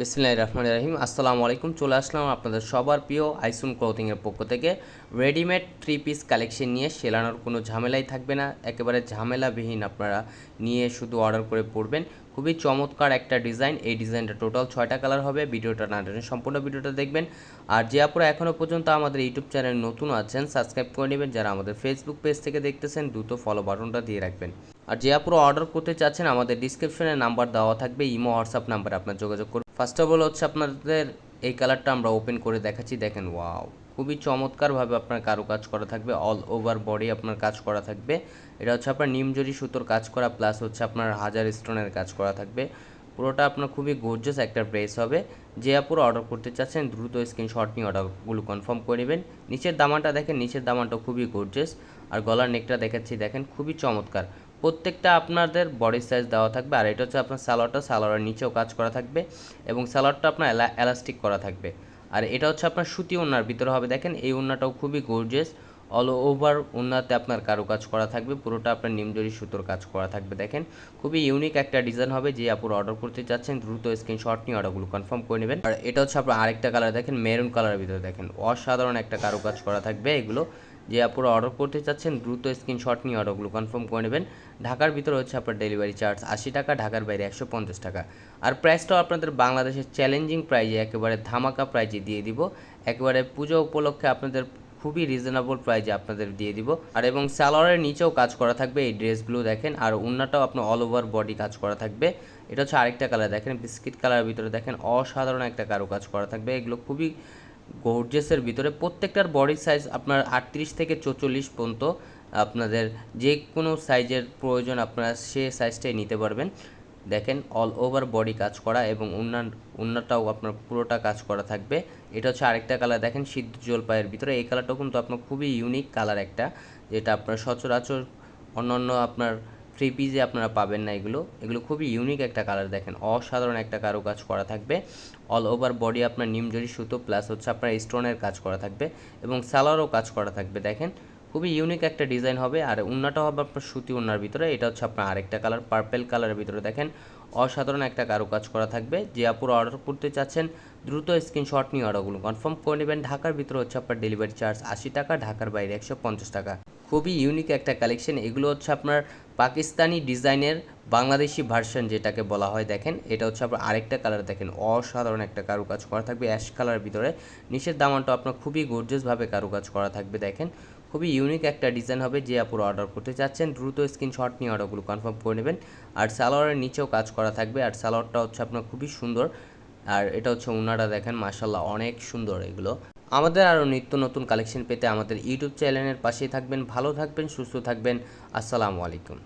বিসমিল্লাহির রহমান রাহিম। আসসালামু আলাইকুম। চলে আসলাম আপনাদের সবার প্রিয় আইসুন ক্লোথিংয়ের পক্ষ থেকে। রেডিমেড থ্রি পিস কালেকশন নিয়ে সেলানোর কোনো ঝামেলাই থাকবে না। একেবারে ঝামেলাবিহীন আপনারা নিয়ে শুধু অর্ডার করে পড়বেন। খুবই চমৎকার একটা ডিজাইন এই ডিজাইনটা টোটাল ছয়টা কালার হবে। ভিডিওটা না টেনে সম্পূর্ণ ভিডিওটা দেখবেন। আর যে আপনারা এখনও পর্যন্ত আমাদের ইউটিউব চ্যানেল নতুন আছেন সাবস্ক্রাইব করে নেবেন। যারা আমাদের ফেসবুক পেজ থেকে দেখতেছেন, দ্রুত ফলো বাটনটা দিয়ে রাখবেন। আর যে আপুরো অর্ডার করতে চাচ্ছেন, আমাদের ডিসক্রিপশনে নাম্বার দেওয়া থাকবে। ইমো হোয়াটসঅ্যাপ নাম্বারে আপনার যোগাযোগ করুন। ফার্স্ট অফ অল হচ্ছে আপনাদের এই কালারটা আমরা ওপেন করে দেখাচ্ছি। দেখেন ওয়াও খুবই চমৎকারভাবে আপনার কারুকাজ করা থাকবে। অল ওভার বডি আপনার কাজ করা থাকবে। এটা হচ্ছে আপনার নিমজরি সুতোর কাজ করা প্লাস হচ্ছে আপনার হাজার স্টোনের কাজ করা থাকবে। পুরোটা আপনার খুবই গর্জাস একটা ড্রেস হবে। যে আপুরো অর্ডার করতে চাচ্ছেন, দ্রুত স্ক্রিনশট নিয়ে অর্ডারগুলো কনফার্ম করে নেবেন। নিচের দামানটা দেখেন, নিচের দামানটা খুবই গর্জাস আর গলার নেকটা দেখাচ্ছি, দেখেন, খুবই চমৎকার। প্রত্যেকটা আপনাদের বডি সাইজ দেওয়া থাকবে, আর এটা হচ্ছে আপনার সালোয়ারটা সালোয়ারের নিচেও কাজ করা থাকবে এবং সালোয়ারটা আপনার এলাস্টিক করা থাকবে। আর এটা হচ্ছে আপনার সুতি ওনার ভিতরে হবে দেখেন, এই ওনাটাও খুবই গর্জিয়াস অল ওভার ওনাতে আপনার কারুকাজ করা থাকবে, পুরোটা আপনার নিমজরি সুতোর কাজ করা থাকবে দেখেন। খুবই ইউনিক একটা ডিজাইন হবে যে আপুর অর্ডার করতে চাচ্ছেন, দ্রুত স্ক্রিনশট নিয়ে অর্ডারগুলো কনফার্ম করে নেবেন। আর এটা হচ্ছে আপনার আরেকটা কালার দেখেন মেরুন কালারের ভিতরে দেখেন, অসাধারণ একটা কারুকাজ করা থাকবে এগুলো। যে আপুরা অর্ডার করতে চাচ্ছেন, দ্রুত স্ক্রিনশট নিয়ে অর্ডারগুলো কনফার্ম করে নেবেন। ঢাকার ভিতরে হচ্ছে আপনার ডেলিভারি চার্জ আশি টাকা, ঢাকার বাইরে একশো পঞ্চাশ টাকা। আর প্রাইসটাও আপনাদের বাংলাদেশের চ্যালেঞ্জিং প্রাইজে একেবারে ধামাকা প্রাইজে দিয়ে দিব। একেবারে পুজো উপলক্ষে আপনাদের খুবই রিজনেবল প্রাইজে আপনাদের দিয়ে দিব। আর এবং স্যালোয়ারের নিচেও কাজ করা থাকবে, এই ড্রেসগুলো দেখেন। আর উন্নাটাও আপনার অল ওভার বডি কাজ করা থাকবে। এটা হচ্ছে আরেকটা কালার দেখেন বিস্কিট কালারের ভিতরে দেখেন অসাধারণ একটা কারও কাজ করা থাকবে। এগুলো খুবই গর্জেসের ভিতরে প্রত্যেকটার বডি সাইজ আপনার আটত্রিশ থেকে চৌচল্লিশ পর্যন্ত আপনাদের যে কোনো সাইজের প্রয়োজন আপনারা সে সাইজটাই নিতে পারবেন। দেখেন অল ওভার বডি কাজ করা এবং উন্নান উন্নাটাও আপনার পুরোটা কাজ করা থাকবে। এটা হচ্ছে আরেকটা কালার দেখেন সিদ্ধ জলপাইয়ের ভিতরে। এই কালারটাও কিন্তু আপনার খুবই ইউনিক কালার একটা, যেটা আপনার সচরাচর অন্যান্য আপনার থ্রি পিসে আপনারা পাবেন না এগুলো। এগুলো খুবই ইউনিক একটা কালার দেখেন। অসাধারণ একটা কারও কাজ করা থাকবে। অল ওভার বডি আপনার নিমজরি সুতো প্লাস হচ্ছে আপনার স্টোনের কাজ করা থাকবে এবং সালোয়ারও কাজ করা থাকবে, দেখেন। খুবই ইউনিক একটা ডিজাইন হবে। আর উন্নাটা হবে আপনার সুতি উন্নার ভিতরে। এটা হচ্ছে আপনার আরেকটা কালার পার্পেল কালারের ভিতরে দেখেন। অসাধারণ একটা কারও কাজ করা থাকবে। যে আপুর অর্ডার করতে চাচ্ছেন, দ্রুত স্ক্রিনশট নিয়ে অর্ডারগুলো কনফার্ম করে নেবেন, ঢাকার ভিতরে হচ্ছে আপনার ডেলিভারি চার্জ আশি টাকা, ঢাকার বাইরে একশো পঞ্চাশ টাকা। খুবই ইউনিক একটা কালেকশন এগুলো হচ্ছে আপনার পাকিস্তানি ডিজাইনের বাংলাদেশি ভার্সন যেটাকে বলা হয়, দেখেন। এটা হচ্ছে আপনার আরেকটা কালার দেখেন। অসাধারণ একটা কারুকাজ করা থাকবে অ্যাশ কালারের ভিতরে। নিচের দামানটা আপনার খুবই গর্জিয়াসভাবে কারুকাজ করা থাকবে, দেখেন। খুবই ইউনিক একটা ডিজাইন হবে যে আপুর অর্ডার করতে চাচ্ছেন। দ্রুত স্ক্রিনশট নিয়ে অর্ডারগুলো কনফার্ম করে নেবেন। আর সালোয়ারের নিচেও কাজ করা থাকবে। আর সালোয়ারটা হচ্ছে আপনার খুবই সুন্দর। আর এটা হচ্ছে উনারা দেখেন মাসাল্লাহ অনেক সুন্দর এগুলো। আমাদের আরও নিত্য নতুন কালেকশন পেতে আমাদের ইউটিউব চ্যানেলের পাশেই থাকবেন। ভালো থাকবেন, সুস্থ থাকবেন। আসসালামু আলাইকুম।